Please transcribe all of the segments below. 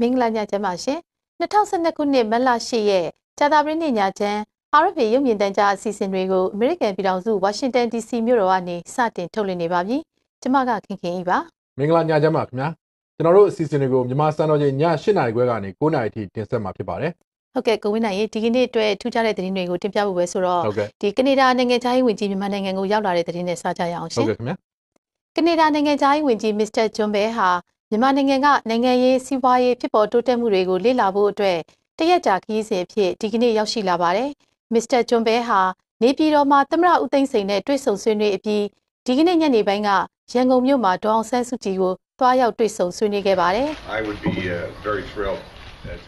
မင်္ဂလာညချမ်းပါရှင်2012ခုနှစ်မတ်လ10ရက်ကြာသပတေးနေ့ညချမ်း RFA ရုပ်မြင်သံကြားအစီအစဉ်တွေကိုအမေရိကန်ပြည်ထောင်စုဝါရှင်တန် DC မြို့တော်ကနေစတင်ထုတ်လွှင့်နေပါပြီကျမကခင်ခင်ဤပါမင်္ဂလာညချမ်းပါခင်ဗျာကျွန်တော်တို့အစီအစဉ်တွေကိုမြန်မာစံတော်ချိန်ည8:00နာရီခွဲကနေ9:00နာရီထိတင်ဆက်မှာဖြစ်ပါတယ်ဟုတ်ကဲ့ကိုဝင်းနိုင်ရေဒီကနေ့အတွက်ထူးခြားတဲ့သတင်းတွေကိုတင်ပြဖို့ပဲဆိုတော့ဒီကနေဒါနိုင်ငံသားရေးဝန်ကြီးမြန်မာနိုင်ငံကိုရောက်လာတဲ့သတင်းနဲ့စကြရအောင်ရှင်ဟုတ်ကဲ့ခင်ဗျာကနေဒါနိုင်ငံသားရေးဝန်ကြီးမစ္စတာဂျွန်ဘဲဟာ မြန်မာနိုင်ငံကနိုင်ငံရေးစီးပွားရေးဖြစ်ပေါ်တိုးတက်မှုတွေကိုလေ့လာဖို့အတွက်တရက်ကြာခရီးစဉ်အဖြစ်ဒီကနေ့ရောက်ရှိလာပါတယ်။မစ္စတာဂျွန်ဘဲဟာနေပြည်တော်မှာသမ္မတဦးသိန်းစိန်နဲ့တွေ့ဆုံဆွေးနွေးအပြီးဒီကနေ့ညနေပိုင်းကရန်ကုန်မြို့မှာဒေါအောင်ဆန်းစုကြည်ကိုတွားရောက်တွေ့ဆုံဆွေးနွေးခဲ့ပါတယ်။ I would be uh, very thrilled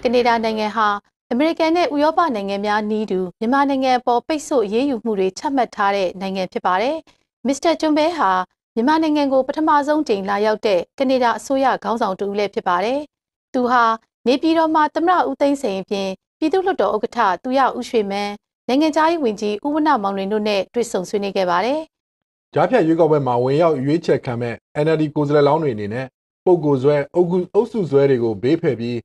ကနေဒါနိုင်ငံဟာအမေရိကန်နဲ့ဥရောပနိုင်ငံများနီးတူမြန်မာနိုင်ငံအပေါ်ပိတ်ဆို့အရေးယူမှုတွေချမှတ်ထားတဲ့နိုင်ငံဖြစ်ပါတယ်။မစ္စတာဂျွန်ဘဲဟာ မြန်မာနိုင်ငံကိုပထမဆုံးကြိမ်လာရောက်တဲ့ကနေဒါအစိုးရခေါင်းဆောင်တူလည်းဖြစ်ပါတယ်။သူဟာနေပြည်တော်မှာသမ္မတဦးသိန်းစိန်အပြင်ပြည်သူ့လွှတ်တော်ဥက္ကဋ္ဌသူရဦးရွှေမန်းနိုင်ငံသားရေးဝန်ကြီးဦးဝနမောင်လွင်တို့နဲ့တွေ့ဆုံဆွေးနွေးခဲ့ပါတယ်။ကြားဖြတ်ရွေးကောက်ပွဲမှာဝင်ရောက်ရွေးချယ်ခံမဲ့ NLD ကိုယ်စားလှယ်လောင်းတွေအနေနဲ့ပုံကိုယ်ဆွဲအုပ်စုအုပ်စုဆွဲတွေကိုဘေးဖယ်ပြီး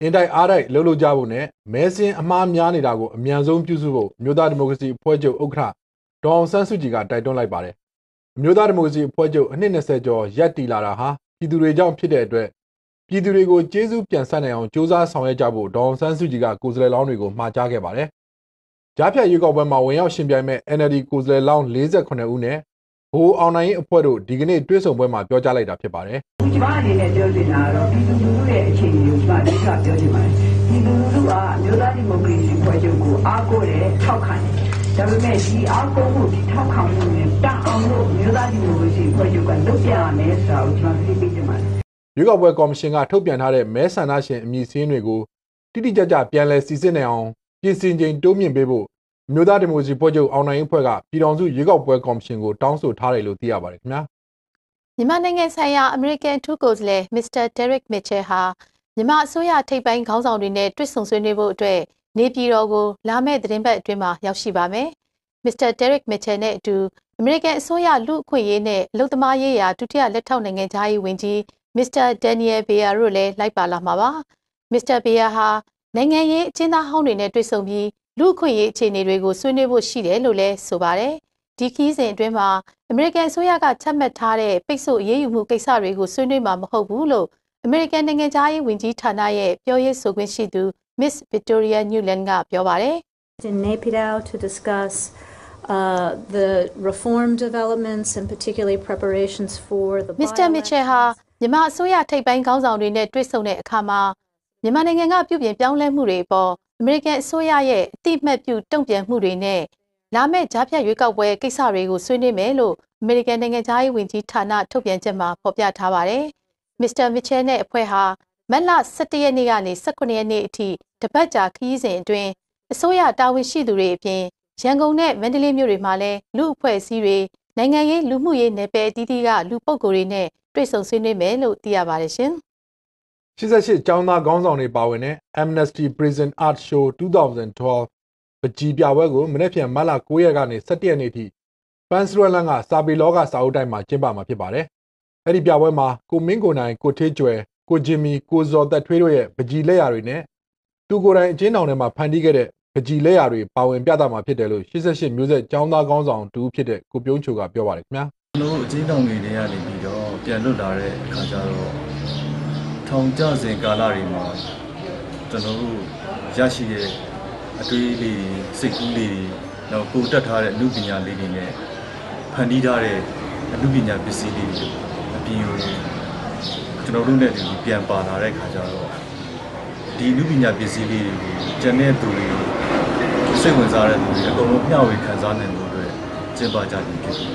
အင်တိုက်အားတိုက်လှုပ်လှုပ်ကြဖို့နဲ့မဲစင်းအမှားများနေတာကိုအမြန်ဆုံးပြုစုဖို့မြို့သားဒီမိုကရေစီအဖွဲ့ချုပ်ဥက္ကဋ္ဌဒေါအောင်ဆန်းစုကြည်ကတိုက်တွန်းလိုက်ပါတယ် အမျိုးသားဒီမိုကရေစီအဖွဲ့ချုပ်အနှစ်20ကျော်ရပ်တည်လာတာဟာပြည်သူတွေကြောင့်ဖြစ်တဲ့အတွက်ပြည်သူတွေကိုကျေးဇူးပြန်ဆပ်နိုင်အောင်စ조사ဆောင်ရွက်ကြဖို့ဒေါအောင်ဆန်းစုကြည်ကကိုယ်စားလှယ်လောင်းတွေကိုမှာကြားခဲ့ပါတယ်။ကြားဖြတ်ရွေးကောက်ပွဲမှာဝင်ရောက်ရှင်ပြိုင်မဲ့ NLD ကိုယ်စားလှယ်လောင်း48ဦးနဲ့ဘိုးအောင်နိုင်ရေးအဖွဲ့တို့ဒီကနေ့တွေ့ဆုံပွဲမှာပြောကြားလိုက်တာဖြစ်ပါတယ်။ဒီမှာအနေနဲ့ပြောချင်တာကတော့ပြည်သူလူထုရဲ့အခြေအနေကိုကျွန်မအဓိကပြောချင်ပါတယ်။ပြည်သူလူထုကမြို့သားဒီမိုကရေစီဖွဲ့ချုပ်ကိုအားကိုးတယ်ထောက်ခံတယ် ဒါပေမဲ့ဒီအားကိုးမှုဒီထောက်ခံမှုနဲ့တအောင်လို့မြို့သားဒီမိုကရေစီဖွဲ့ချုပ်ကလုပ်ပြရမယ်ဆိုတာကိုကျွန်တော်သိပေးချင်ပါတယ်ရွေးကောက်ပွဲကော်မရှင်ကထုတ်ပြန်ထားတဲ့မဲဆန္ဒရှင်အမည်စင်းတွေကိုတိတိကျကျပြန်လည်စီစစ်နိုင်အောင်ပြင်ဆင်ချိန်တိုးမြင့်ပေးဖို့မြို့သားဒီမိုကရေစီဖွဲ့ချုပ်အောင်နိုင်အဖွဲ့ကပြည်ထောင်စုရွေးကောက်ပွဲကော်မရှင်ကိုတောင်းဆိုထားတယ်လို့သိရပါတယ်ခင်ဗျာမြန်မာနိုင်ငံဆိုင်ရာအမေရိကန်ထူးကိုယ်စားလှယ်မစ္စတာဒက်ရစ်မစ်ချယ်ဟာမြန်မာအစိုးရထိပ်ပိုင်းခေါင်းဆောင်တွေနဲ့တွေ့ဆုံဆွေးနွေးဖို့အတွက် နေပြည်တော်ကိုလာမယ့်သတင်းပတ်အတွင်းမှာရောက်ရှိပါမယ်။မစ္စတာဒက်ရစ်မစ်ချယ်နဲ့အတူအမေရိကန်အစိုးရလူအခွင့်အရေးနဲ့အလုပ်သမားရေးရာဒုတိယလက်ထောက်နိုင်ငံသားရေးဝန်ကြီးမစ္စတာဒန်နီယယ်ဘေယာတို့လည်းလိုက်ပါလာမှာပါ။မစ္စတာဘေယာဟာနိုင်ငံရေးအကျဉ်းသားဟောင်းတွေနဲ့တွေ့ဆုံပြီးလူအခွင့်အရေးအခြေအနေတွေကိုဆွေးနွေးဖို့ရှိတယ်လို့လည်းဆိုပါတယ်။ဒီခီးစဉ်အတွင်းမှာအမေရိကန်အစိုးရကချမှတ်ထားတဲ့ပိတ်ဆို့အရေးယူမှုကိစ္စတွေကိုဆွေးနွေးမှာမဟုတ်ဘူးလို့အမေရိကန်နိုင်ငံသားရေးဝန်ကြီးဌာနရဲ့ပြောရေးဆိုခွင့်ရှိသူ Miss Victoria Newland ကပြောပါတယ်။ In Naypyidaw to discuss uh, the reform developments and particularly preparations for the Mr. Mitchell ဟာမြန်မာအစိုးရထိပ်ပိုင်းခေါင်းဆောင်တွေနဲ့တွေ့ဆုံတဲ့အခါမှာမြန်မာနိုင်ငံကပြုပြင်ပြောင်းလဲမှုတွေပေါ်အမေရိကန်အစိုးရရဲ့အတိအမှတ်ပြုတုံ့ပြန်မှုတွေနဲ့လာမယ့်ကြားဖြတ်ရွေးကောက်ပွဲကိစ္စတွေကိုဆွေးနွေးမယ်လို့အမေရိကန်နိုင်ငံသားရေးဝန်ကြီးဌာနထုတ်ပြန်ချက်မှာဖော်ပြထားပါတယ်။မစ္စတာမစ်ချဲနဲ့အဖွဲ့ဟာ မတ်လ17ရက်နေ့ကနေ18ရက်နေ့အထိတပတ်ကြာခရီးစဉ်အတွင်းအစိုးရတာဝန်ရှိသူတွေအပြင်ရန်ကုန်နဲ့မန္တလေးမြို့တွေမှာလည်းလူအဖွဲ့အစည်းတွေနိုင်ငံရေးလူမှုရေးနယ်ပယ်အသီးသီးကလူပုဂ္ဂိုလ်တွေနဲ့တွေ့ဆုံဆွေးနွေးမယ်လို့သိရပါတယ်ရှင်။88ကျောင်းသားခေါင်းဆောင်တွေပါဝင်တဲ့ Amnesty Prison Art Show 2012ပကြီးပြပွဲကိုမနေ့ပြန်မတ်လ9ရက်ကနေ17ရက်နေ့ထိပန်စရလန်ကစာပေလောကစာအုပ်တိုင်းမှာကျင်းပမှာဖြစ်ပါတယ်။အဲ့ဒီပြပွဲမှာကိုမင်းကိုနိုင်ကိုထေးကျွယ် ကိုဂျင်မီကိုဇော်သက်ထွေးတို့ရဲ့ပကြီးလက်ရာတွေနဲ့သူကိုယ်တိုင်အချင်းတောင်ထဲမှာဖန်တီးခဲ့တဲ့ပကြီးလက်ရာတွေပါဝင်ပြသမှာဖြစ်တယ်လို့88မျိုးဆက်ចောင်းသားကောင်းဆောင်တူဖြစ်တဲ့ကိုပြုံးချိုကပြောပါတယ်ခင်ဗျာကျွန်တော်အချင်းတောင်တွေထဲကနေပြီးတော့ပြန်လွတ်လာတဲ့အခါကျတော့ထောင်ကျစဉ်ကာလတွေမှာကျွန်တော်တို့ရရှိတဲ့အတွေးလေးစိတ်ကူးလေးတော့ကိုတက်ထားတဲ့အမှုပညာလေးတွေနဲ့ဖန်တီးထားတဲ့အမှုပညာပစ္စည်းလေးတွေအပြင်ကို ကျွန်တော်တို့နဲ့ဒီပြန်ပါလာတဲ့ခါကျတော့ဒီလူပညာပစ္စည်းလေးတွေကိုကျန်တဲ့သူတွေစိတ်ဝင်စားတဲ့သူတွေအကုန်လုံးမျှဝေခံစားနိုင်လို့အတွက်ကျင်းပကြခြင်းဖြစ်တယ်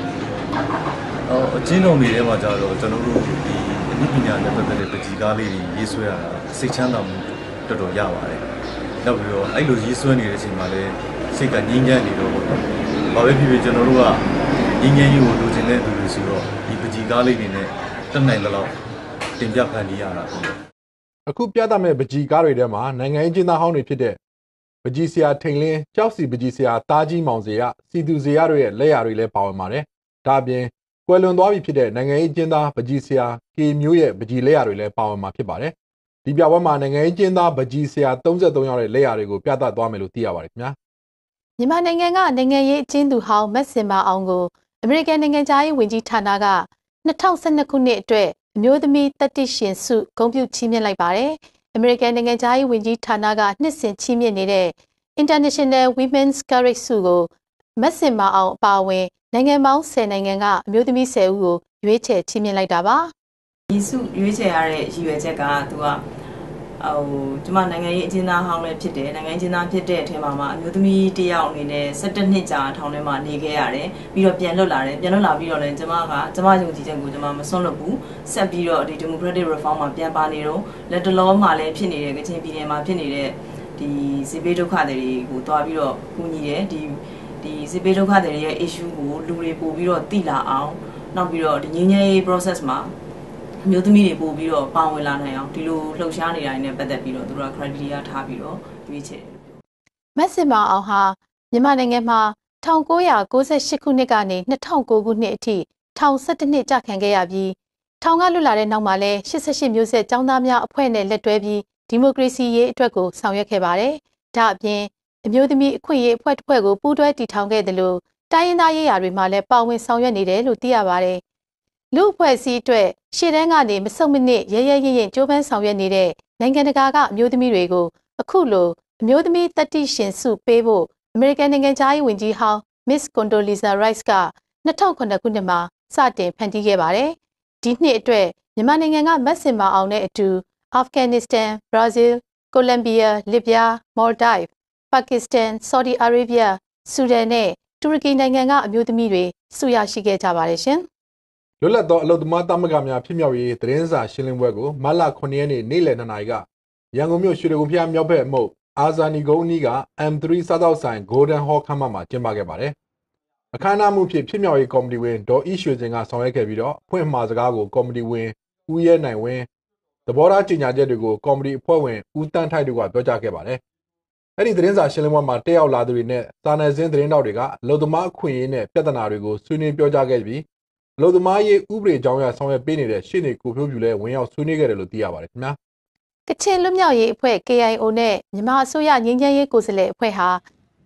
။အော်အချင်းတော်တွေထဲမှာကျတော့ကျွန်တော်တို့ဒီအမှုပညာနဲ့ပတ်သက်တဲ့ပကြီးကားလေးတွေရေးဆွဲရတာစိတ်ချမ်းသာမှုတော်တော်ရပါတယ်။နောက်ပြီးတော့အဲ့လိုရေးဆွဲနေတဲ့အချိန်မှာလည်းစိတ်ကငြိမ်းချမ်းနေတော့ပေါ့။ဘာပဲဖြစ်ဖြစ်ကျွန်တော်တို့ကငြိမ်းချမ်းရေးကိုလိုချင်တဲ့သူတွေဆိုတော့ဒီပကြီးကားလေးတွေနဲ့တက်နိုင်တဲ့လောက် တင်ပြဖန်တီးရတာပေါ့အခုပြသမဲ့ပကြီးကားတွေထဲမှာနိုင်ငံရေးကျင်းသားဟောင်းတွေဖြစ်တဲ့ပကြီးဆရာထိန်လင်းကြောက်စီပကြီးဆရာတားကြီးမောင်စရာစီသူစရာတို့ရဲ့လက်ရာတွေလည်းပါဝင်ပါတယ်ဒါအပြင်ကွယ်လွန်သွားပြီဖြစ်တဲ့နိုင်ငံရေးကျင်းသားပကြီးဆရာကေမျိုးရဲ့ပကြီးလက်ရာတွေလည်းပါဝင်မှာဖြစ်ပါတယ်ဒီပြပွဲမှာနိုင်ငံရေးကျင်းသားဗကြီးဆရာ33ယောက်ရဲ့လက်ရာတွေကိုပြသသွားမယ်လို့သိရပါတယ်ခင်ဗျာမြန်မာနိုင်ငံကနိုင်ငံရေးအကျဉ်းသူဟောင်းမက်စင်မာအောင်ကိုအမေရိကန်နိုင်ငံသားရေးဝန်ကြီးဌာနက2012ခုနှစ်အတွက် အမျိုးသမီးတတိရှင်စုဂုဏ်ပြုချီးမြှင့်လိုက်ပါတယ်။အမေရိကန်နိုင်ငံသားရေးဝန်ကြီးဌာနကနှစ်စဉ်ချီးမြှင့်နေတဲ့ International Women's Courage ဆုကိုမက်စင်မာအောင်အပါအဝင်နိုင်ငံပေါင်း10နိုင်ငံကအမျိုးသမီး10ဦးကိုရွေးချယ်ချီးမြှင့်လိုက်တာပါ။ဒီစုရွေးချယ်ရတဲ့ရည်ရွယ်ချက်ကသူက ဟိုကျမနိုင်ငံရေးအကျဉ်းသားဟောင်းလည်းဖြစ်တယ်နိုင်ငံရေးအကျဉ်းသားဖြစ်တဲ့အထက်မှာမှအမျိုးသမီးတစ်ယောက်အနေနဲ့17နှစ်ကြာထောင်ထဲမှာနေခဲ့ရတယ်ပြီးတော့ပြန်လွတ်လာတယ်ပြန်လွတ်လာပြီးတော့လည်းကျမကကျမယုံကြည်ချက်ကိုကျမမစွန့်လွတ်ဘူးဆက်ပြီးတော့ဒီ democratic reform မှာပြန်ပါနေတော့လက်တလောမှာလည်းဖြစ်နေတဲ့ကချင်ပြည်နယ်မှာဖြစ်နေတဲ့ဒီစီပေးဒုက္ခတွေကိုတွားပြီးတော့ကူညီတယ်ဒီဒီစီပေးဒုက္ခတွေရဲ့ issue ကိုလူတွေပို့ပြီးတော့သိလာအောင်နောက်ပြီးတော့ဒီငြိမ်းချမ်းရေး process မှာ အမျိုးသမီးတွေပို့ပြီးတော့ပါဝင်လာနိုင်အောင်ဒီလိုလှုပ်ရှားနေတာတွေနဲ့ပတ်သက်ပြီးတော့သူတို့က criteria ထားပြီးတော့ရွေးချယ်တယ်လို့ပြောမက်စင်မာအောင်ဟာမြန်မာနိုင်ငံမှာ1998ခုနှစ်ကနေ2009ခုနှစ်အထိထောင်17နှစ်ကြာခံခဲ့ရပြီးထောင်ကလွတ်လာတဲ့နောက်မှာလဲ88မျိုးဆက်ចောင်းသားများအဖွဲ့နဲ့လက်တွဲပြီးဒီမိုကရေစီရေးအတွက်ကိုဆောင်ရွက်ခဲ့ပါတယ်။ဒါအပြင်အမျိုးသမီးအခွင့်အရေးအဖွဲ့တစ်ဖွဲ့ကိုပူးတွဲတည်ထောင်ခဲ့တယ်လို့တိုင်းရင်းသားရေးရာတွေမှာလည်းပါဝင်ဆောင်ရွက်နေတယ်လို့သိရပါတယ်။ လူအဖွဲ့အစည်းအတွက်ရှေ့တန်းကနေမဆုတ်မနစ်ရဲရဲရင့်ရင့်ကြိုးပမ်းဆောင်ရွက်နေတဲ့နိုင်ငံတကာကအမျိုးသမီးတွေကိုအခုလိုအမျိုးသမီးတတိရှင်စုပေးဖို့အမေရိကန်နိုင်ငံသားရေးဝန်ကြီးဟောင်း Miss Condoleezza Rice က2009ခုနှစ်မှာစတင်ဖန်တီးခဲ့ပါတယ်။ဒီနှစ်အတွက်မြန်မာနိုင်ငံကမက်စင်မာအောင်နဲ့အတူအာဖဂန်နစ္စတန်၊ဘရာဇီး၊ကိုလံဘီယာ၊လစ်ဗျား၊မော်လ်ဒိုက်၊ပါကစ္စတန်၊ဆော်ဒီအာရေဗျ၊ဆူဒန်နဲ့တူရကီနိုင်ငံကအမျိုးသမီးတွေဆုရရှိခဲ့ကြပါတယ်ရှင်။ လွတ်လပ်သောအလုသမားတမကများဖြစ်မြောက်ရေးသတင်းစာရှင်းလင်းပွဲကိုမတ်လ9ရက်နေ့နေ့လယ်2နာရီကရန်ကုန်မြို့ရွှေဒဂုံဖျားမြောက်ဘက်အမှုတ်အာဇာနီကုန်းအနီးက M3 စားသောက်ဆိုင် Golden Hall ခမ်းမမှာကျင်းပခဲ့ပါတယ်။အခမ်းအနားမှုဖြစ်ဖြစ်မြောက်ရေးကော်မတီဝင်ဒေါ်ဤရွှေစင်ကဆောင်ရွက်ခဲ့ပြီးတော့ဖွင့်မှာစကားကိုကော်မတီဝင်ဦးရဲနိုင်ဝင်းသဘောထားကြေညာချက်တွေကိုကော်မတီအဖွဲ့ဝင်ဦးတန်းထိုက်တို့ကပြောကြားခဲ့ပါတယ်။အဲ့ဒီသတင်းစာရှင်းလင်းပွဲမှာတက်ရောက်လာသူတွေနဲ့စာနယ်ဇင်းသတင်းတောက်တွေကအလုသမားအခွင့်အရေးနဲ့ပြဿနာတွေကိုဆွေးနွေးပြောကြားခဲ့ပြီး အလုသမားရေးဥပဒေကြောင်းအရဆောင်ရွက်ပေးနေတဲ့ရှေ့နေကိုဖြိုးဖြူလည်းဝင်ရောက်ဆွေးနွေးခဲ့တယ်လို့သိရပါတယ်ခင်ဗျာ။ကချင်လွတ်မြောက်ရေးအဖွဲ့ KIO နဲ့မြန်မာအစိုးရငြိမ်းချမ်းရေးကိုယ်စားလှယ်အဖွဲ့ဟာ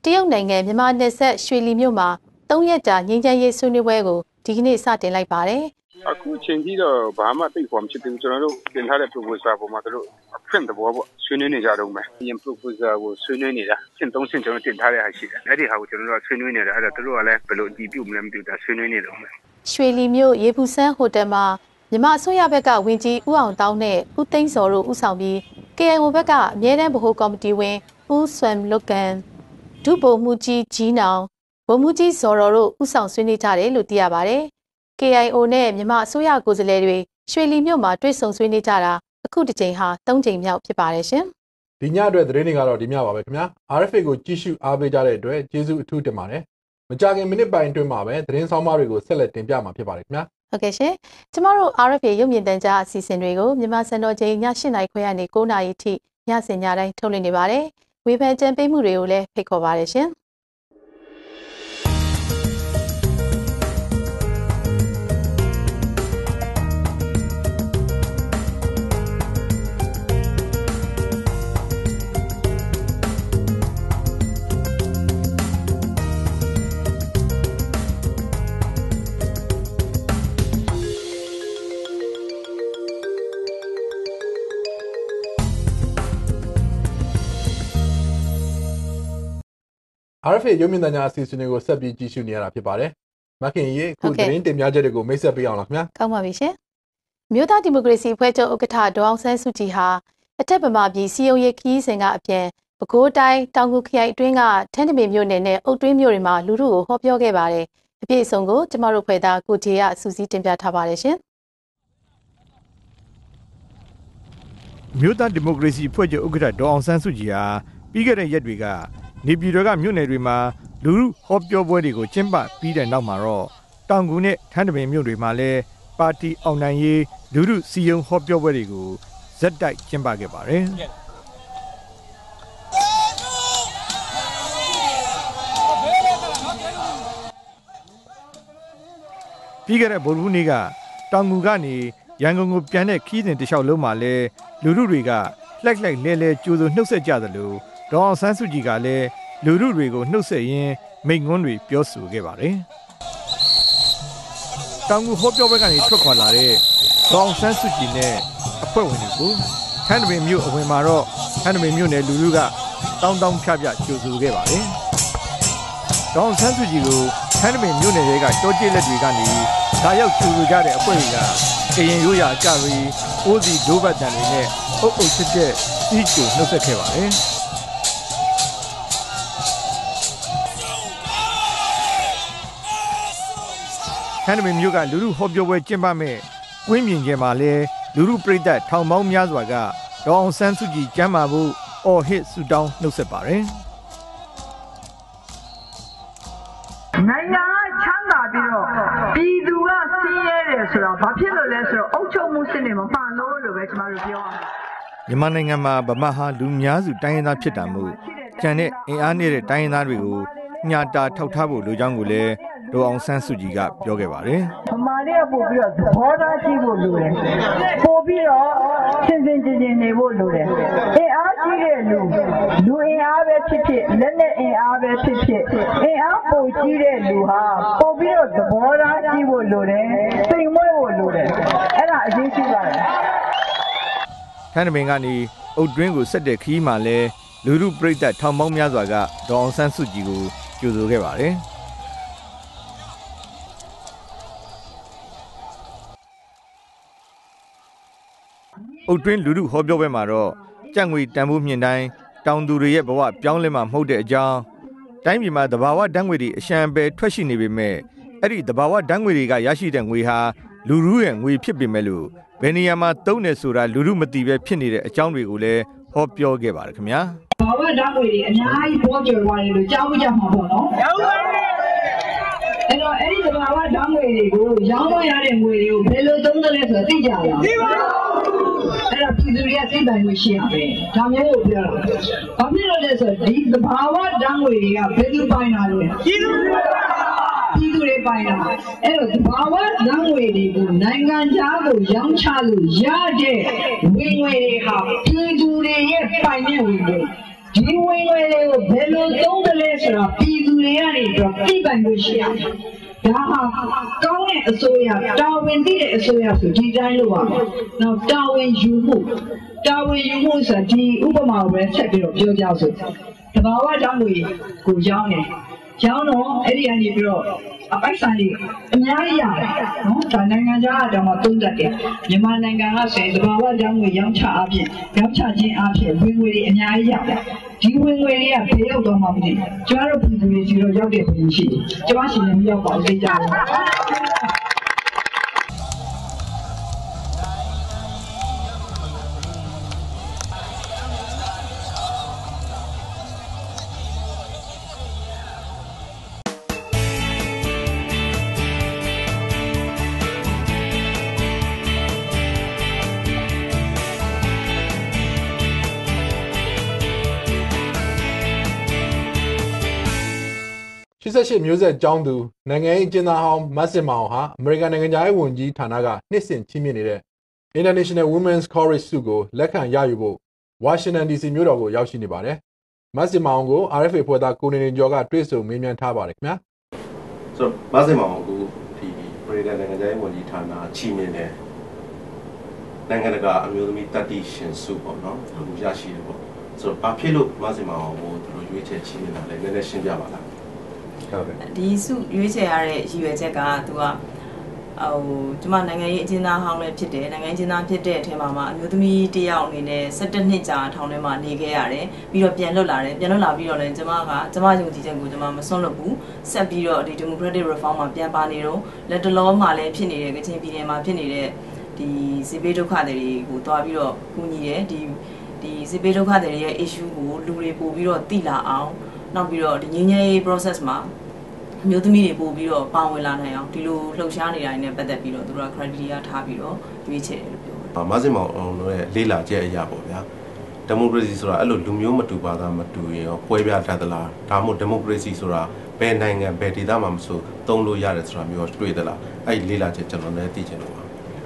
တရုတ်နိုင်ငံမြန်မာနယ်စပ်ရွှေလီမြို့မှာ၃ရက်ကြာငြိမ်းချမ်းရေးဆွေးနွေးပွဲကိုဒီကနေ့စတင်လိုက်ပါတယ်အခုချိန်ကြီးတော့ဘာမှသိခွာမဖြစ်သေးဘူးကျွန်တော်တို့တင်ထားတဲ့ proposal ပေါ်မှာသူတို့အဖွင့်သဘောပေါ့ဆွေးနွေးနေကြတော့မယ်အရင် proposal ကိုဆွေးနွေးနေတာရှင်းသုံးရှင်းကျွန်တော်တင်ထားတဲ့ဟာရှိတယ်အဲ့ဒီဟာကိုကျွန်တော်တို့ဆွေးနွေးနေတာအဲ့ဒါသူတို့ကလည်းဘယ်လိုအတည်ပြုမလဲမသိဘူးဒါဆွေးနွေးနေတော့မယ်။ ရွှေလီမြို့ရေပူစန်းဟိုတယ်မှာမြန်မာအစိုးရဘက်ကဝင်ကြီးဦးအောင်တောင်းနဲ့ဦးသိန်းစော်တို့ဦးဆောင်ပြီး KIO ဘက်ကအမြဲတမ်းဗဟိုကော်မတီဝင်ဦးဆွမ်လုတ်ကန်ဒုဗိုလ်မှူးကြီးကြီးနောင်ဗိုလ်မှူးကြီးဇော်တော်တို့ဦးဆောင်ဆွေးနွေးကြတယ်လို့သိရပါတယ်။ KIO နဲ့မြန်မာအစိုးရကိုယ်စားလှယ်တွေရွှေလီမြို့မှာတွေ့ဆုံဆွေးနွေးကြတာအခုတစ်ကြိမ်ဟာ၃ကြိမ်မြောက်ဖြစ်ပါတယ်ရှင်။ဒီညအတွက်သတင်းတွေကတော့ဒီညပါပဲခင်ဗျာ RFA ကိုကြည့်ရှုအားပေးကြတဲ့အတွက်ကျေးဇူးအထူးတင်ပါတယ် မကြခင်မိနစ်ပိုင်းအတွင်းမှာပဲသတင်းဆောင်မတွေကိုဆက်လက်တင်ပြမှာဖြစ်ပါတယ်ခင်ဗျာဟုတ်ကဲ့ရှင်ကျမတို့ RFA ရုပ်မြင်သံကြားအစီအစဉ်တွေကိုမြန်မာစံတော်ချိန်ည8:00နာရီခွဲကနေ9:00နာရီထိညစဉ်ညတိုင်းထုတ်လွှင့်နေပါတယ်ဝေဖန်ကြံပေးမှုတွေကိုလည်းဖိတ်ခေါ်ပါတယ်ရှင် RFA ရုပ်မြင်သံကြားအစီအစဉ်တွေကိုဆက်ပြီးကြည့်ရှုနေရတာဖြစ်ပါတယ်မခင်ရေအခုသတင်းတင်ပြချက်တွေကိုမိတ်ဆက်ပေးအောင်လားခင်ဗျာကောင်းပါပြီရှင်မြို့သားဒီမိုကရေစီအဖွဲ့ချုပ်ဥက္ကဋ္ဌဒေါအောင်ဆန်းစုကြည်ဟာအထက်ဗမာပြည်စီယုံရေးခီးစဉ်ကအပြန်ပဲခူးတိုင်းတောင်ကူခရိုင်အတွင်းကထန်းတပင်မြို့နယ်နဲ့အုတ်တွင်းမြို့တွေမှာလူထုကိုဟောပြောခဲ့ပါတယ်အပြည့်အစုံကိုကျမတို့ဖွဲ့သားကိုဂျေရစူးစီးတင်ပြထားပါတယ်ရှင်မြို့သားဒီမိုကရေစီအဖွဲ့ချုပ်ဥက္ကဋ္ဌဒေါ်အောင်ဆန်းစုကြည်ဟာပြီးခဲ့တဲ့ရက်တွေက နေပြည်တော်ကမြို့နယ်တွေမှာလူလူဟောပြောပွဲတွေကိုကျင်းပပြီးတဲ့နောက်မှာတော့တောင်ကူနဲ့ထန်းတပင်မြို့တွေမှာလည်းပါတီအောင်နိုင်ရေးလူလူစီယုံဟောပြောပွဲတွေကိုဇက်တိုက်ကျင်းပခဲ့ပါတယ်ပြီးခဲ့တဲ့ဗုဒ္ဓဟူးနေ့ကတောင်ကူကနေရန်ကုန်ကိုပြန်တဲ့ခီးစဉ်တစ်လျှောက်လုံးမှာလဲလူထုတွေကလှိုက်လှိုက်လဲလဲကြိုးစိုးနှုတ်ဆက်ကြသလို ဒေါအောင်ဆန်းစုကြည်ကလည်းလူထုတွေကိုနှုတ်ဆက်ရင်းမိန့်ခွန်းတွေပြောဆိုခဲ့ပါတယ်။တောင်ကူဟောပြောပွဲကနေထွက်ခွာလာတဲ့ဒေါအောင်ဆန်းစုကြည်နဲ့အဖွဲ့ဝင်တွေကိုထန်းတပင်မြို့အဝင်မှာတော့ထန်းတပင်မြို့နယ်လူထုကတောင်းတောင်းဖြဖြကြိုဆိုခဲ့ပါတယ်။ဒေါအောင်ဆန်းစုကြည်ကိုထန်းတပင်မြို့နယ်တွေကတောကျစ်လက်တွေကနေဒါရောက်ကြိုဆိုကြတဲ့အဖွဲ့တွေကကရင်ရိုးရာအကြတွေအိုးစီဒိုးဘတ်တန်တွေနဲ့အုပ်အုပ်ချစ်တဲ့စီးကျိုနှုတ်ဆက်ခဲ့ပါတယ်။ ဟန်နမီမျိုးကလူလူဟောပြောပွဲကျင်းပမဲ့ကွင်းမြင်ကျဲမှာလဲလူလူပြိသက်ထောင်ပေါင်းများစွာကဒေါအောင်ဆန်းစုကြည်ကျမ်းမာဖို့အော်ဟစ်ဆူတောင်းနှုတ်ဆက်ပါတယ်နိုင်ငံချမ်းသာပြီးတော့ပြည်သူကဆင်းရဲတယ်ဆိုတော့ဘာဖြစ်လို့လဲဆိုတော့အုပ်ချုပ်မှုစနစ်မမှန်လို့လို့ပဲကျမတို့ပြောရမှာမြန်မာနိုင်ငံမှာဗမာဟာလူများစုတိုင်းရင်းသားဖြစ်တာမို့ကျန်တဲ့အင်အားနည်းတဲ့တိုင်းရင်းသားတွေကိုညှာတာထောက်ထားဖို့လိုကြောင်းကိုလည်း ဒေါအောင်ဆန်းစုကြည်ကပြောခဲ့ပါတယ်ဗမာတွေကပို့ပြီးတော့သဘောထားကြည့်ဖို့လိုတယ်ပို့ပြီးတော့ရှင်းရှင်းကျင်းကျင်းနေဖို့လိုတယ်အင်အားကြီးတဲ့လူလူအင်အားပဲဖြစ်ဖြစ်လက်နဲ့အင်အားပဲဖြစ်ဖြစ်အင်အားပိုကြီးတဲ့လူဟာပို့ပြီးတော့သဘောထားကြည့်ဖို့လိုတယ်စိတ်မွေးဖို့လိုတယ်အဲ့ဒါအရေးကြီးပါတယ်ထန်းတမင်ကနေအုတ်တွင်းကိုဆက်တဲ့ခီးမှာလဲလူလူပြိသက်ထောင်ပေါင်းများစွာကဒေါအောင်ဆန်းစုကြည်ကိုကြိုဆိုခဲ့ပါတယ် အုတ်တွင်းလူလူဟောပြောပွဲမှာတော့ကြံ့ငွေတန်ဖိုးမြင့်တိုင်းတောင်သူတွေရဲ့ဘဝပြောင်းလဲမှာမဟုတ်တဲ့အကြောင်းတိုင်းပြည်မှာတဘာဝဓာတ်ငွေတွေအရှံပဲထွက်ရှိနေပေမဲ့အဲ့ဒီတဘာဝဓာတ်ငွေတွေကရရှိတဲ့ငွေဟာလူလူရဲ့ငွေဖြစ်ပေမဲ့လို့ဘယ်နေရာမှာတုံးနေဆိုတာလူလူမသိပဲဖြစ်နေတဲ့အကြောင်းတွေကိုလည်းဟောပြောခဲ့ပါတယ်ခင်ဗျာဘာဝဓာတ်ငွေတွေအများကြီးပေါ်ကျော်သွားတယ်လို့ကြားဖို့ကြမှာပေါ့နော်။ကြားပါဘူး။အဲ့တော့အဲ့ဒီဘာဝဓာတ်ငွေတွေကိုရောင်းလို့ရတဲ့ငွေတွေကိုဘယ်လိုသုံးသလဲဆိုတာသိကြလား။သိပါဘူး။ အဲ့တော့ပြည်သူတွေကသိပိုင်မှုရှိရမယ်။ဒါမျိုးကိုပြောတာ။ဘာဖြစ်လို့လဲဆိုတော့ဒီဘာဝဓာတ်ငွေတွေကဘယ်သူပိုင်တာလဲ။ပြည်သူပြည်သူတွေပိုင်တာအဲ့တော့ဘာဝဓာတ်ငွေတွေကိုနိုင်ငံခြားကိုရောင်းချလို့ရတဲ့ဝင်ငွေတွေဟာပြည်သူတွေရဲ့ပိုင်တဲ့ဝင်ငွေဒီဝင်ငွေတွေကိုဘယ်လိုသုံးသလဲဆိုတော့ပြည်သူတွေကနေတော့သိပိုင်လို့ရှိရတယ် ဒါဟာကောင်းတဲ့အစိုးရတာဝန်သိတဲ့အစိုးရဆိုဒီတိုင်းလို့ပါနောက်တာဝန်ယူမှုတာဝန်ယူမှုဆိုတာဒီဥပမာကိုပဲဆက်ပြီးတော့ပြောကြစို့တဘာဝဓာတ်ငွေကိုရောင်းတယ် ရောင်းတော့အဲ့ဒီကနေပြီးတော့အပိုက်ဆံတွေအများကြီးရတယ်နော်ဒါနိုင်ငံခြားကတော့သုံးတတ်တယ်မြန်မာနိုင်ငံကဆိုရင်တဘာဝဓာတ်ငွေရောင်းချအပြင်ရောင်းချခြင်းအပြင်ဝင်ငွေတွေအများကြီးရတယ်ဒီဝင်ငွေတွေကဘယ်ရောက်တော့မှမသိဘူးကျမတို့ပြည်သူတွေစီတော့ရောက်တဲ့ပုံရှိတယ်ကျမရှိရင်မရောက်ပါဘူးသိကြတယ် 88မျိုးဆက်ကျောင်းသူနိုင်ငံရေးအကျဉ်းသားဟောင်းမတ်စင်မောင်ဟာအမေရိကန်နိုင်ငံသားရေးဝန်ကြီးဌာနကနှစ်စဉ်ချီးမြှင့်နေတဲ့ International Women's Courage ဆုကိုလက်ခံရယူဖို့ Washington DC မြို့တော်ကိုရောက်ရှိနေပါတယ်။မတ်စင်မောင်ကို RFA ဖွဲ့သားကိုနေနေကျော်ကတွေ့ဆုံမေးမြန်းထားပါတယ်ခင်ဗျာဆိုတော့မဆင်မအောင်ကိုဒီပရိသတ်နိုင်ငံသားရေးဝန်ကြီးဌာနချီးမြှင့်တဲ့နိုင်ငံတကာအမျိုးသမီးတတိရှင်စုပေါ့နော်အခုရရှိတယ်ပေါ့ဆိုတော့ဘာဖြစ်လို့မဆင်မအောင်ကိုသူတို့ရွေးချယ်ချီးမြှင့်တာလဲနည်းနည်းရှင်းပြပါလား ဟုတ်ကဲ့ဒီစုရွေးချယ်ရတဲ့ရည်ရွယ်ချက်ကသူကဟိုကျမနိုင်ငံရေးအကျဉ်းသားဟောင်းလည်းဖြစ်တယ်နိုင်ငံရေးအကျဉ်းသားဖြစ်တဲ့အထက်မှာမှအမျိုးသမီးတစ်ယောက်အနေနဲ့17နှစ်ကြာထောင်ထဲမှာနေခဲ့ရတယ်ပြီးတော့ပြန်လွတ်လာတယ်ပြန်လွတ်လာပြီးတော့လည်းကျမကကျမယုံကြည်ချက်ကိုကျမမစွန့်လွတ်ဘူးဆက်ပြီးတော့ဒီ democratic reform မှာပြန်ပါနေတော့လက်တလောမှာလည်းဖြစ်နေတဲ့ကချင်ပြည်နယ်မှာဖြစ်နေတဲ့ဒီစီပေးဒုက္ခတွေကိုတွားပြီးတော့ကူညီတယ်ဒီဒီစီပေးဒုက္ခတွေရဲ့ issue ကိုလူတွေပို့ပြီးတော့သိလာအောင်နောက်ပြီးတော့ဒီငြိမ်းချမ်းရေး process မှာ အမျိုးသမီးတွေပို့ပြီးတော့ပါဝင်လာနိုင်အောင်ဒီလိုလှုပ်ရှားနေတာတွေနဲ့ပတ်သက်ပြီးတော့သူတို့က criteria ထားပြီးတော့ရွေးချယ်တယ်လို့ပြောတယ်အာမဆင်မအောင်တို့ရဲ့လေးလာချက်အရာပေါ့ဗျာဒီမိုကရေစီဆိုတာအဲ့လိုလူမျိုးမတူပါသားမတူရင်ရောပွဲပြတတ်သလားဒါမှမဟုတ်ဒီမိုကရေစီဆိုတာဘယ်နိုင်ငံဘယ်ဒေသမှာမဆိုသုံးလို့ရတယ်ဆိုတာမျိုးတွေ့သလားအဲ့ဒီလေးလာချက်ကျွန်တော်လည်းသိချင်လို့ပါ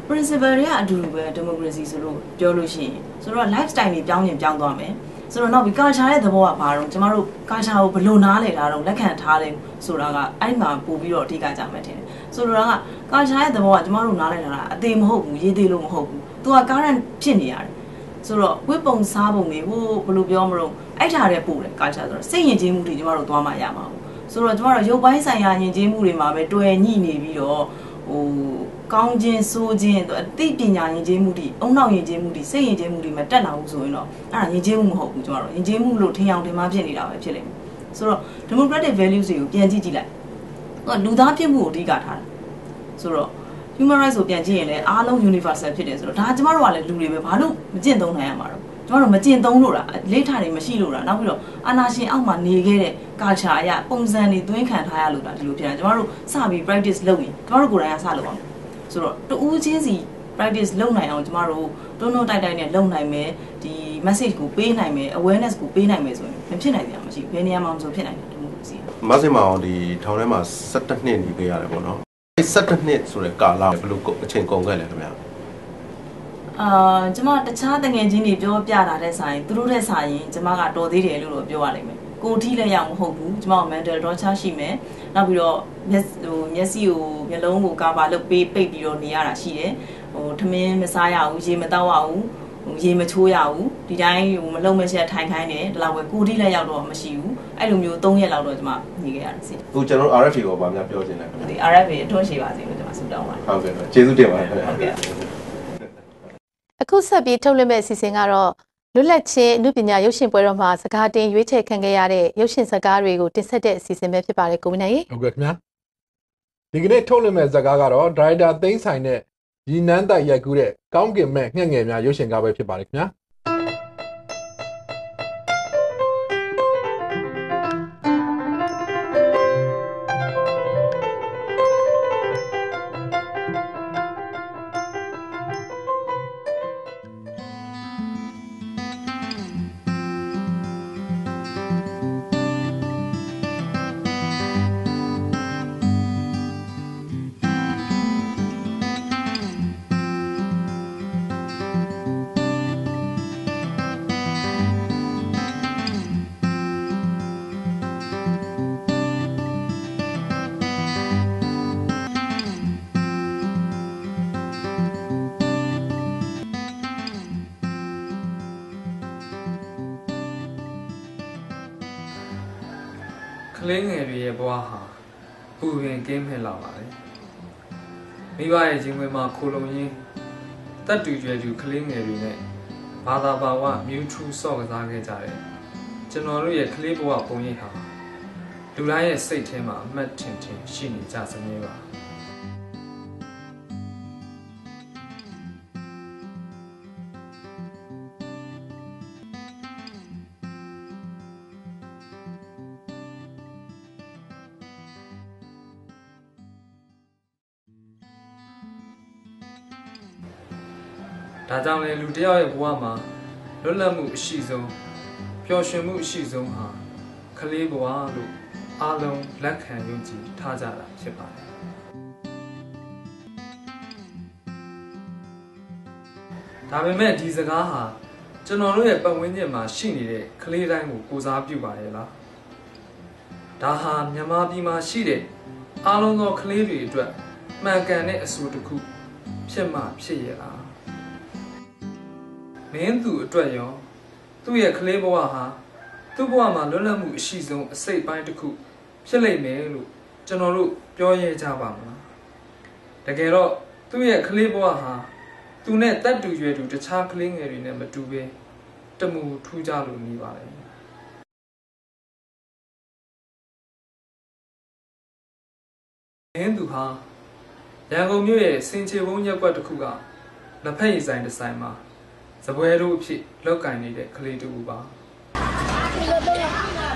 principle တွေကအတူတူပဲ democracy ဆိုလို့ပြောလို့ရှိရင်ဆိုတော့ lifestyle တွေပြောင်းရင်ပြောင်းသွားမယ် ဆိုတော့နောက်ပြီး culture ရဲ့သဘောကဘာတော့ကျမတို့ culture ကိုဘယ်လိုနားလည်တာတော့လက်ခံထားတယ်ဆိုတာကအဲ့ဒီမှာပို့ပြီးတော့အဓိကကြမယ်ထင်တယ်ဆိုတော့က culture ရဲ့သဘောကကျမတို့နားလည်တာကအသေးမဟုတ်ဘူးရေးသေးလို့မဟုတ်ဘူးသူက current ဖြစ်နေရတယ်ဆိုတော့ဝိပုံစားပုံတွေဟိုဘယ်လိုပြောမလို့အဲ့ထားတဲ့ပို့တယ် culture ဆိုတော့စိတ်ယဉ်ကျေးမှုတွေကျမတို့သွားမှရမှာပေါ့ဆိုတော့ကျမတို့ရုပ်ပိုင်းဆိုင်ရာယဉ်ကျေးမှုတွေမှာပဲတွယ်ညှိနေပြီးတော့ ဟိုကောင်းခြင်းဆိုးခြင်းအသိပညာယဉ်ကျေးမှုတွေအုံနောက်ယဉ်ကျေးမှုတွေစိတ်ယဉ်ကျေးမှုတွေမတက်လာဘူးဆိုရင်တော့အဲ့ဒါယဉ်ကျေးမှုမဟုတ်ဘူးကျမတို့ယဉ်ကျေးမှုလို့ထင်အောင်ထင်မှားဖြစ်နေတာပဲဖြစ်လိမ့်မယ်ဆိုတော့ democratic values တွေကိုပြန်ကြည့်ကြည့်လိုက်ဟိုလူသားဖြစ်မှုကိုအဓိကထားတာဆိုတော့ human rights ကိုပြန်ကြည့်ရင်လည်းအားလုံး universal ဖြစ်တယ်ဆိုတော့ဒါကျမတို့ကလည်းလူတွေပဲဘာလို့မကျင့်သုံးနိုင်ရမှာတော့ ကျမတို့မကျင့်သုံးလို့တာလေးထားတွေမရှိလို့တာနောက်ပြီးတော့အာနာရှင်အောက်မှာနေခဲ့တဲ့ culture အရပုံစံတွေသွင်းခံထားရလို့တာဒီလိုဖြစ်တာကျမတို့စပြီး practice လုပ်ရင်ကျမတို့ကိုယ်တိုင်ကစလုပ်အောင်ဆိုတော့တူးချင်းစီ practice လုပ်နိုင်အောင်ကျမတို့တွန်းတွန်းတိုက်တိုက်နဲ့လုပ်နိုင်မယ်ဒီ message ကိုပေးနိုင်မယ် awareness ကိုပေးနိုင်မယ်ဆိုရင်မဖြစ်နိုင်ကြမရှိဘယ်နေရာမှာမဆိုဖြစ်နိုင်တယ်ဒီမိုကရေစီမဆင်မအောင်ဒီထောင်ထဲမှာ17နှစ်နေခဲ့ရတယ်ပေါ့နော်အဲ17နှစ်ဆိုတဲ့ကာလဘယ်လိုအချိန်ကုန်ခဲ့လဲခင်ဗျာ အာကျမတခြားတငယ်ချင်းတွေပြောပြတာတဲ့ဆိုင်သူတို့တဲ့ဆိုင်ကျမကတော်သေးတယ်လို့တော့ပြောရလိမ့်မယ်ကိုထီးလည်းရအောင်မဟုတ်ဘူးကျမက mental torture ရှိမယ်နောက်ပြီးတော့မျက်ဟိုမျက်စိကိုမျက်လုံးကိုကာဗာလုပ်ပေးပိတ်ပြီးတော့နေရတာရှိတယ်ဟိုထမင်းမစားရဘူးရေမတောက်ရဘူးဟိုရေမချိုးရဘူးဒီတိုင်းဟိုမလုံးမရှက်ထိုင်ခိုင်းတယ်ဒီလောက်ပဲကိုထီးလည်းရောက်တော့မရှိဘူးအဲ့လိုမျိုး3ရက်လောက်တော့ကျမနေခဲ့ရတယ်စီဟိုကျွန်တော် RFA ကိုဗာများပြောချင်တယ်ခင်ဗျာဒီ RFA အထွန်းရှိပါစေလို့ကျမဆုတောင်းပါတယ်ဟုတ်ကဲ့ကျေးဇူးတင်ပါတယ်ခင်ဗျာဟုတ်ကဲ့ အခုဆက်ပြီးထုတ်လွှင့်မဲ့အစီအစဉ်ကတော့လွတ်လပ်ချင်းအမှုပညာရုပ်ရှင်ပွဲတော်မှာစကားတင်ရွေးချယ်ခံခဲ့ရတဲ့ရုပ်ရှင်ဇာတ်ကားတွေကိုတင်ဆက်တဲ့အစီအစဉ်ပဲဖြစ်ပါတယ်ကိုဝင်းနိုင်ရေဟုတ်ကဲ့ခင်ဗျာဒီကနေ့ထုတ်လွှင့်မဲ့ဇာတ်ကားကတော့ဒရိုက်တာသိန်းဆိုင်နဲ့ရီနန်းတိုက်ရိုက်ကူးတဲ့ကောင်းကင်မဲ့ငှက်ငယ်များရုပ်ရှင်ကားပဲဖြစ်ပါတယ်ခင်ဗျာ လေးငယ်တွေရဲ့ဘဝဟာပူပင်ကင်းမဲ့လာပါတယ်မိဘရဲ့ရင်ဝင်မှာခိုလုံရင်းတက်တူကျွဲတူကလေးငယ်တွေနဲ့ဘာသာဘာဝမြူထူဆော့ကစားခဲ့ကြတယ်ကျွန်တော်တို့ရဲ့ကလေးဘဝပုံရိပ်ဟာလူတိုင်းရဲ့စိတ်ထဲမှာအမှတ်ထင်ထင်ရှိနေကြစမြဲပါ ကြောင့်လေလူတစ်ယောက်ရဲ့ဘဝမှာလွတ်လပ်မှုအရှိဆုံးပျော်ရွှင်မှုအရှိဆုံးဟာကလေးဘဝလို့အားလုံးလက်ခံယုံကြည်ထားကြတာဖြစ်ပါတယ်ဒါပေမဲ့ဒီစကားဟာကျွန်တော်တို့ရဲ့ပတ်ဝန်းကျင်မှာရှိနေတဲ့ကလေးတိုင်းကိုကိုစားပြုပါရဲ့လားဒါဟာမြန်မာပြည်မှာရှိတဲ့အားလုံးသောကလေးတွေအတွက်မှန်ကန်တဲ့အဆိုတစ်ခုဖြစ်မှဖြစ်ရဲ့လား မင်းသူအတွက်ရောသူ့ရဲ့ကလေးဘဝဟာသူ့ဘဝမှာလွတ်လပ်မှုအရှိဆုံးအစိတ်ပိုင်းတစ်ခုဖြစ်လိမ့်မယ်လို့ကျွန်တော်တို့ပြောရဲကြပါမလားတကယ်တော့သူ့ရဲ့ကလေးဘဝဟာသူနဲ့တက်တူရွယ်တူတခြားကလေးငယ်တွေနဲ့မတူဘဲတမူထူးကြလို့နေပါလေမင်းသူဟာရန်ကုန်မြို့ရဲ့စင်ချေဘုံရက်ကွက်တစ်ခုကလက်ဖက်ရည်ဆိုင်တစ်ဆိုင်မှာ စပွဲတို့အဖြစ်လောက်ကင်နေတဲ့ကလေးတူပါ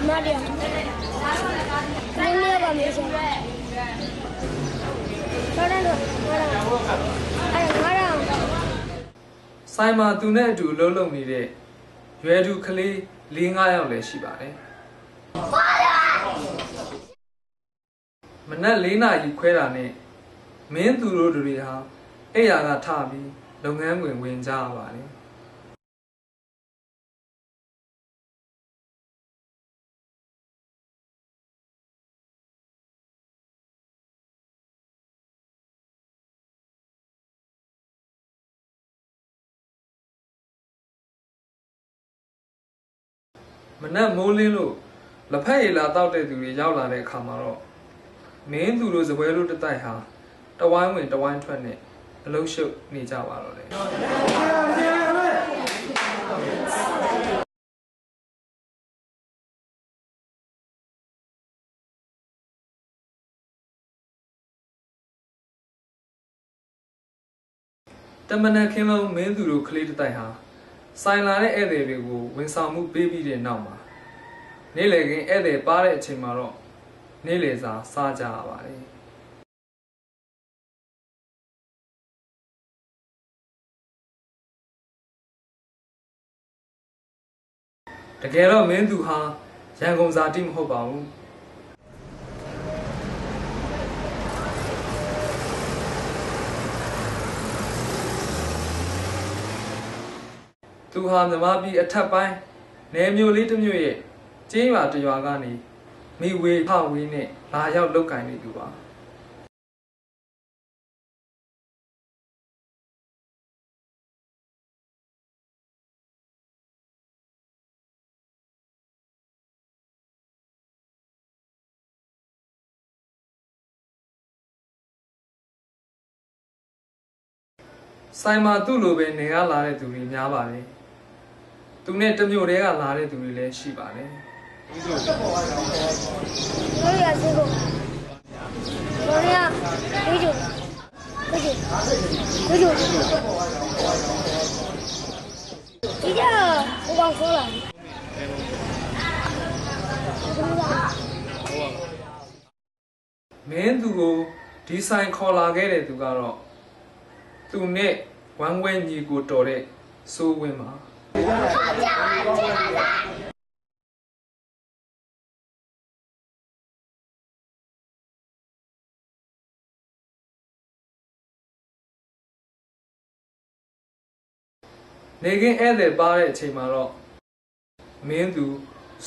Maria. Niña Vanessa. Parang, parang. Ay, parang. ဆိုင်မှာသူနဲ့အတူအလုပ်လုပ်နေတဲ့ရွယ်သူကလေး၄၅ယောက်လည်းရှိပါတယ်မနက်၄နာရီခွဲတာနဲ့မင်းသူတို့တွေဟာအဲ့ရကထပြီးလုပ်ငန်းဝင်ဝင်ကြရပါတ မနက်မိုးလင်းလို့လက်ဖက်ရည်လာတောက်တဲ့သူတွေရောက်လာတဲ့အခါမှာတော့မင်းသူတို့စပွဲလို့တတိုက်ဟာတဝိုင်းဝင်တဝိုင်းထွက်နဲ့အလုံးရှုပ်နေကြပါတော့တယ်တမန်ခင်းလုံးမင်းသူတို့ကလေးတစ်တိုက်ဟာ ဆိုင်လာတဲ့ဧည့်သည်တွေကိုဝန်ဆောင်မှုပေးပြီးတဲ့နောက်မှာနေ့လည်ခင်းဧည့်သည်ပါတဲ့အချိန်မှာတော့နေ့လည်စာစားကြရပါတယ်တကယ်တော့မင်းသူဟာရန်ကုန်ဇာတိမဟုတ်ပါဘူး သူဟာမြမပြည်အထက်ပိုင်းနယ်မျိုးလေးတစ်မျိုးရဲ့ကျင်းရွာတစ်ရွာကနေမိဝေဖဝေးနဲ့လာရောက်လောက်ကင်နေသူပါဆိုင်မှာသူ့လိုပဲနေရလာတဲ့သူတွေများပါတယ် သူနဲ့တစ်မျိုးတည်းကလာတဲ့သူတွေလည်းရှိပါတယ် 我也是个，我呀，回去，回去，回去。今天我忘说了。 မင်းသူကိုဒီဆိုင်ခေါ်လာခဲ့တဲ့သူကတော့သူနဲ့ဝမ်းဝဲညီကိုတော်တဲ့စိုးဝင်းပါ နေကင်းဧည့်သည်ပါတဲ့အချိန်မှာတော့မင်းသူ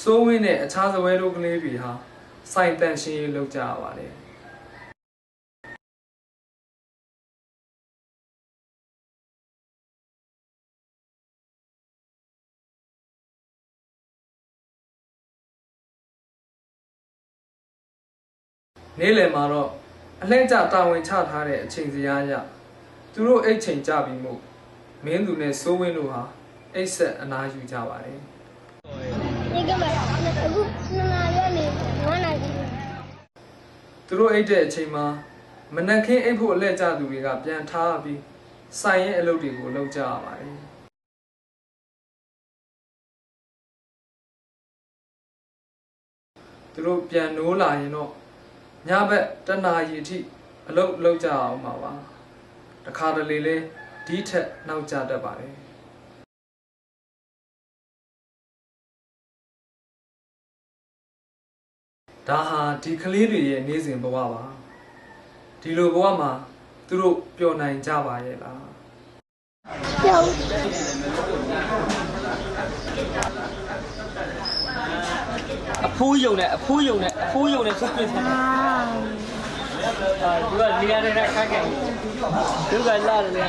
စိုးဝင်းနဲ့အခြားစပွဲတို့ကလေးတွေဟာစိုက်တန့်ရှင်းရေးလုပ်ကြရပါတယ် နေ့လယ်မှာတော့အလှည့်ကျတာဝန်ချထားတဲ့အချိန်စရာရသူတို့အိတ်ချိန်ကြပြီးမို့မင်းသူနဲ့စိုးဝင်းတို့ဟာအိတ်ဆက်အနာယူကြပါတယ်။ဒီကမှာအခုနှစ်နာရီနေဝမ်းနာကြီးသူတို့အိတ်တဲ့အချိန်မှာမနက်ခင်းအိတ်ဖို့အလှည့်ကျသူတွေကပြန်ထားပြီးဆိုင်ရဲ့အလုပ်တွေကိုလုပ်ကြရပါတယ်။သူတို့ပြန်နိုးလာရင်တော့ ညဘက်တနာရီအထိအလုပ်လုပ်ကြအောင်ပါပါတခါတလေလဲဒီထက်နောက်ကျတတ်ပါတယ်ဒါဟာဒီကလေးတွေရဲ့နေ့စဉ်ဘဝပါဒီလိုဘဝမှာသူတို့ပျော်နိုင်ကြပါရဲ့လားအ ဖိုးယုံနဲ့အဖိုးယုံနဲ့အဖိုးယုံနဲ့ဆက်ပြစ်တယ်အာသူကနေရာနဲ့ခက်ခဲ့သူကလာတယ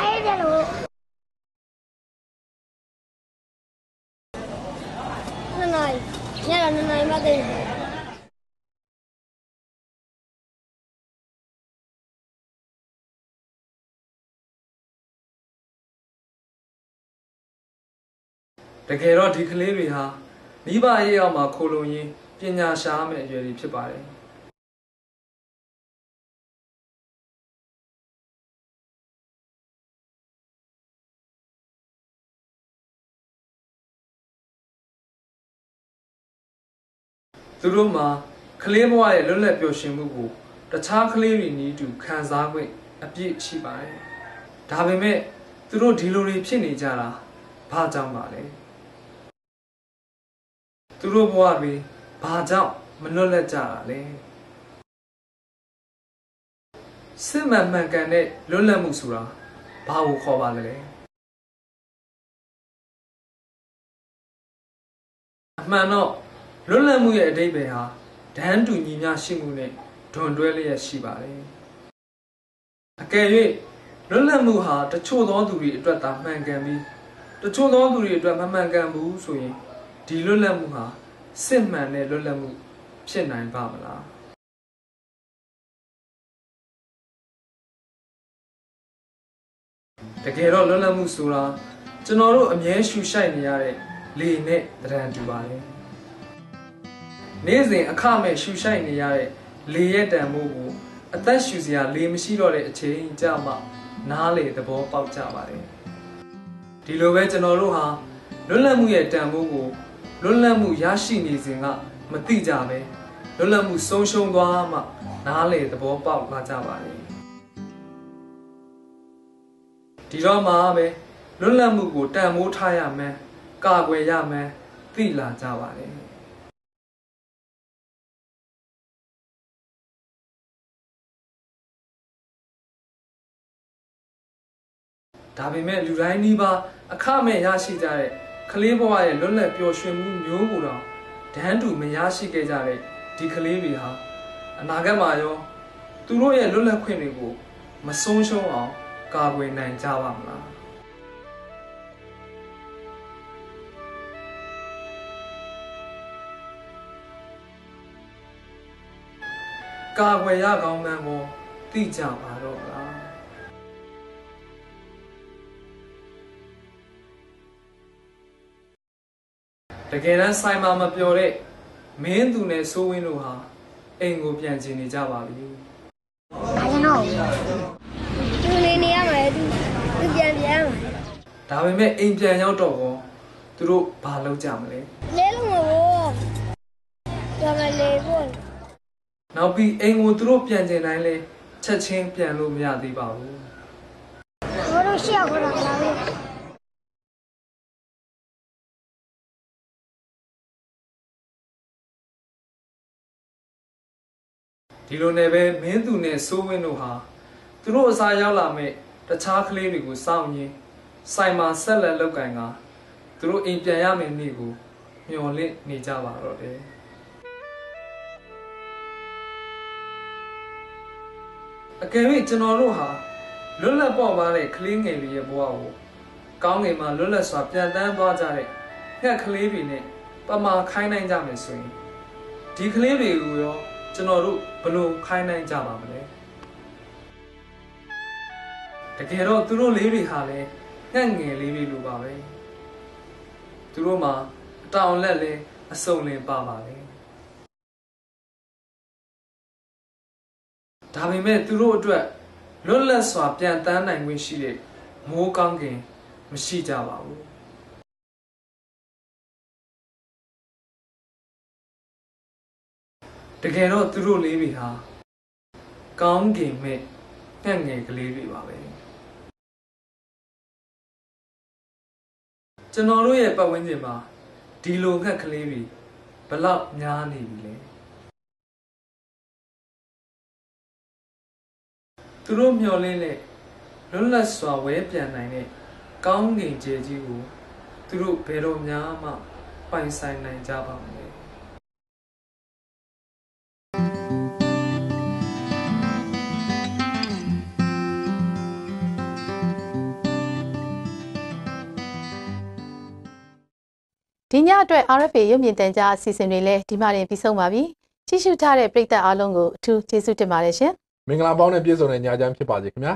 ် nyala nanay mati. တကယ်တော့ဒီကလေးတွေဟာမိဘရဲ့အောက်မှာခိုလုံရင်းပညာရှားမဲ့အရွယ်တွေဖြစ်ပါတယ် သူတို့မှာကလေးဘဝရဲ့လွတ်လပ်ပျော်ရွှင်မှုကိုတခြားကလေးတွေနည်းတူခံစားခွင့်အပြည့်ရှိပါတယ်ဒါပေမဲ့သူတို့ဒီလိုတွေဖြစ်နေကြတာဘာကြောင့်ပါလဲသူတို့ဘဝတွေဘာကြောင့်မလွတ်လပ်ကြတာလဲစစ်မှန်မှန်ကန်တဲ့လွတ်လပ်မှုဆိုတာဘာကိုခေါ်ပါလဲအမှန်တော့ လွတ်လပ်မှုရဲ့အတိတ်ပဲဟာဒန်းတူညီမျှရှိမှုနဲ့ဒွန်တွဲလျက်ရှိပါတယ်အကယ်၍လွတ်လပ်မှုဟာတချို့သောသူတွေအတွက်သာမှန်ကန်ပြီးတချို့သောသူတွေအတွက်မမှန်ကန်ဘူးဆိုရင်ဒီလွတ်လပ်မှုဟာစစ်မှန်တဲ့လွတ်လပ်မှုဖြစ်နိုင်ပါမလားတကယ်တော့လွတ်လပ်မှုဆိုတာကျွန်တော်တို့အမြဲရှူရှိုက်နေရတဲ့လေနဲ့တရံတူပါလေ နေ့စဉ်အခမဲ့ရှူရှိုက်နေရတဲ့လေရဲ့တန်မိုးကိုအသက်ရှူစရာလေမရှိတော့တဲ့အချိန်ကြမှနားလေသဘောပေါက်ကြပါတယ်ဒီလိုပဲကျွန်တော်တို့ဟာလွတ်လပ်မှုရဲ့တန်ဖိုးကိုလွတ်လပ်မှုရရှိနေစဉ်ကမသိကြပဲလွတ်လပ်မှုဆုံးရှုံးသွားမှနားလေသဘောပေါက်လာကြပါတယ်ဒီတော့မှပဲလွတ်လပ်မှုကိုတန်ဖိုးထားရမှန်းကာကွယ်ရမှန်းသိလာကြပါတ ဒါပေမဲ့လူတိုင်းနီးပါးအခမဲ့ရရှိကြတဲ့ကလေးဘဝရဲ့လွတ်လပ်ပျော်ရွှင်မှုမျိုးကိုတော့ဒန်းတူမရရှိခဲ့ကြတဲ့ဒီကလေးတွေဟာအနာဂတ်မှာရောသူတို့ရဲ့လွတ်လပ်ခွင့်တွေကိုမဆုံးရှုံးအောင်ကာကွယ်နိုင်ကြပါမလားကာကွယ်ရကောင်းမှန်းကိုသိကြပါတော့လား တကယ်တမ်းဆိုင်မှာမပျော်တဲ့မင်းသူနဲ့စိုးဝင်းတို့ဟာအိမ်ကိုပြန်ကျင်နေကြပါပြီဘာလို့တော့သူနေနေရမယ်သူသူပြန်ပြန်မယ်ဒါပေမဲ့အိမ်ပြန်ရောက်တော့ကောသူတို့ဘာလုပ်ကြမလဲလဲလို့မဟုတ်တော်မလေးဖို့နောက်ပြီးအိမ်ကိုသူတို့ပြန်ကျင်တိုင်းလဲချက်ချင်းပြန်လို့မရသေးပါဘူးဘာလို့ရှေ့ခေါ်တာလဲ ဒီလိုနဲ့ပဲမင်းသူနဲ့စိုးဝင်းတို့ဟာသူတို့အစားရောက်လာမဲ့တခြားကလေးတွေကိုစောင့်ရင်းဆိုင်မှာဆက်လက်လောက်ကင်ကသူတို့အိမ်ပြန်ရမယ့်နေ့ကိုမျှော်လင့်နေကြပါတော့တယ်အကယ်၍ကျွန်တော်တို့ဟာလွတ်လပ်ပေါ်ပါတဲ့ကလေးငယ်တွေရဲ့ဘဝကိုကောင်းငင်မှာလွတ်လပ်စွာပြန်တန်းသွားကြတဲ့ငှက်ကလေးတွေနဲ့ပမာခိုင်းနိုင်ကြမယ်ဆိုရင်ဒီကလေးတွေကိုရော ကျွန်တော်တို့ဘယ်လိုခိုင်းနိုင်ကြပါမလဲတကယ်တော့သူတို့လေးတွေဟာလည်းငှက်ငယ်လေးတွေလိုပါပဲသူတို့မှာအတောင်လက်လဲအစုံလင်ပါပါလေဒါပေမဲ့သူတို့အတွက်လွတ်လပ်စွာပြန်တန်းနိုင်ခွင့်ရှိတဲ့မိုးကောင်းကင်မရှိကြပါဘူး တကယ်တော့သူတို့လေးတွေဟာကောင်းကင်မဲ့ငှက်ငယ်ကလေးတွေပါပဲကျွန်တော်တို့ရဲ့ပတ်ဝန်းကျင်မှာဒီလိုငှက်ကလေးတွေဘလောက်များနေပြီလဲသူတို့မျှော်လင့်တဲ့လွတ်လပ်စွာဝဲပြန်နိုင်တဲ့ကောင်းကင်ကျယ်ကြီးကိုသူတို့ဘယ်တော့မှပိုင်ဆိုင်နိုင်ကြပါမလဲ ဒီညအတွက် RFA ရုပ်မြင်သံကြားအစီအစဉ်တွေလည်းဒီမှတင်ပြီးဆုံးပါပြီ။ကြည့်ရှုထားတဲ့ပရိသတ်အားလုံးကိုအထူးကျေးဇူးတင်ပါတယ်ရှင်။မင်္ဂလာပေါင်းနဲ့ပြည့်စုံတဲ့ညချမ်းဖြစ်ပါစေခင်ဗျာ